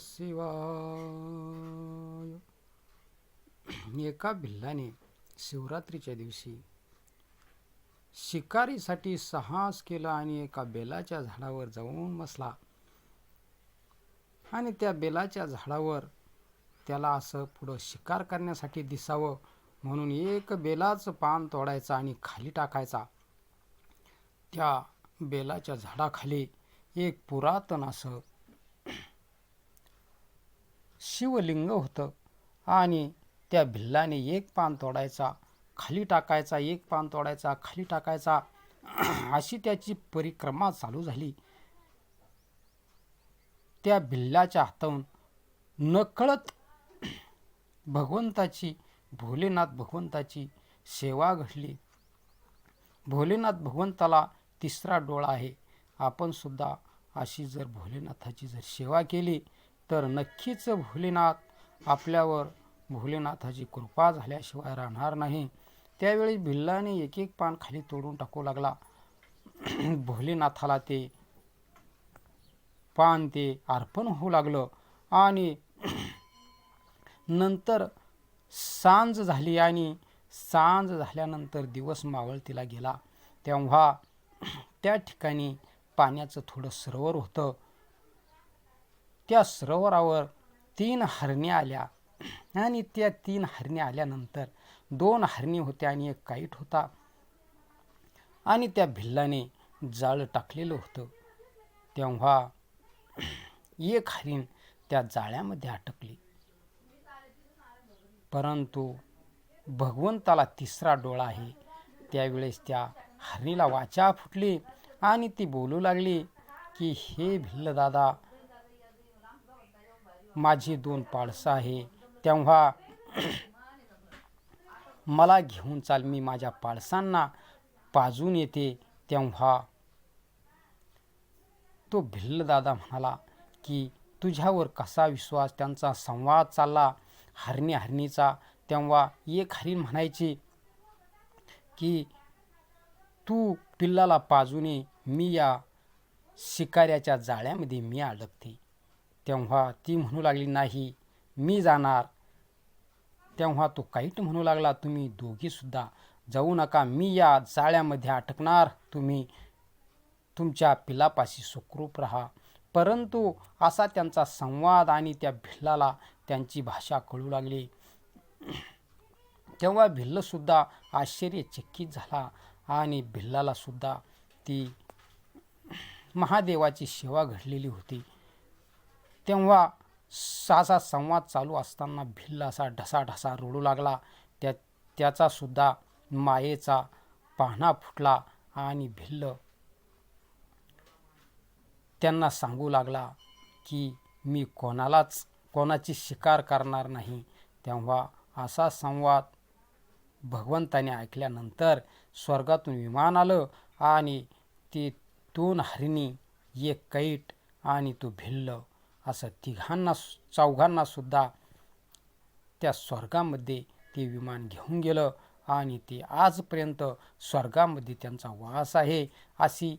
शिवाय. एका भिल्लाने शिवरात्रीच्या दिवशी शिकारीसाठी साहस केलं आणि एका बेलाच्या झाडावर जाऊन बसला. आणि त्या बेलाच्या झाडावर त्याला असं पुढं शिकार करण्यासाठी दिसावं म्हणून एक बेलाचं पान तोडायचं आणि खाली टाकायचा. त्या बेलाच्या झाडाखाली एक पुरातन असं शिवलिंग होतं. आणि त्या भिल्लाने एक पान तोडायचा खाली टाकायचा एक पान तोडायचा खाली टाकायचा अशी त्याची परिक्रमा चालू झाली. त्या भिल्लाच्या हाताहून नकळत भगवंताची भोलेनाथ भगवंताची सेवा घडली. भोलेनाथ भगवंताला तिसरा डोळा आहे. आपण सुद्धा अशी जर भोलेनाथाची जर सेवा केली तर नक्कीच भोलेनाथ आपल्यावर भोलेनाथाची कृपा झाल्याशिवाय राहणार नाही. त्यावेळी भिल्लाने एक एक पान खाली तोडून टाकू लागला. भोलेनाथाला ते पान ते अर्पण होऊ लागलं आणि नंतर सांज झाली आणि सांज झाल्यानंतर दिवस मावळतीला गेला. तेव्हा त्या ठिकाणी पाण्याचं थोडं सरोवर होतं. त्या सरोवरावर तीन हरण्या आल्या. आणि त्या तीन हरण्या आल्यानंतर दोन हरणी होत्या आणि एक काईट होता. आणि त्या भिल्लाने जाळं टाकलेलं होतं. तेव्हा एक हरीण त्या जाळ्यामध्ये अटकली. परंतु भगवंताला तिसरा डोळा आहे. त्यावेळेस त्या हरणीला वाचा फुटली आणि ती बोलू लागली की हे भिल्ल दादा माझी दोन पाळसं आहे. तेव्हा मला घेऊन चाल मी माझ्या पाळसांना पाजून येते. तेव्हा तो भिल्ल दादा म्हणाला की तुझ्यावर कसा विश्वास त्यांचा संवाद चालला हरणी हरणीचा? तेव्हा एक हरीण म्हणायची की तू पिल्लाला पाजूने मी या शिकाऱ्याच्या जाळ्यामध्ये मी अडकते. तेव्हा ती म्हणू लागली नाही मी जाणार. तेव्हा तो काहीट म्हणू लागला तुम्ही दोघीसुद्धा जाऊ नका मी या जाळ्यामध्ये अटकणार. तुम्ही तुमच्या पिलापाशी सुखरूप राहा. परंतु असा त्यांचा संवाद आणि त्या भिल्लाला त्यांची भाषा कळू लागली. तेव्हा भिल्लसुद्धा आश्चर्यचकित झाला आणि भिल्लालासुद्धा ती महादेवाची सेवा घडलेली होती. तेव्हा सासा संवाद चालू असताना भिल्ल असा ढसाढसा रडू लागला. त्या त्याचासुद्धा मायेचा पाहणा फुटला आणि भिल्ल त्यांना सांगू लागला की मी कोणालाच कोणाची शिकार करणार नाही. तेव्हा असा संवाद भगवंताने ऐकल्यानंतर स्वर्गातून विमान आलं आणि ते दोन हरिणी एक कैट आणि तो भिल्ल असं तिघांना चौघांना सुद्धा त्या स्वर्गामध्ये ते विमान घेऊन गेलं आणि ते आजपर्यंत स्वर्गामध्ये त्यांचा वास आहे. अशी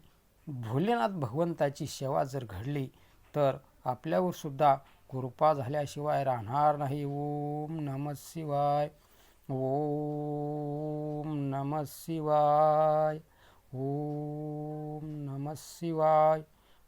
भोलेनाथ भगवंताची सेवा जर घडली तर आपल्यावर सुद्धा कृपा झाल्याशिवाय राहणार नाही. ओम नम शिवाय. ओम नम शिवाय. ओम नम शिवाय.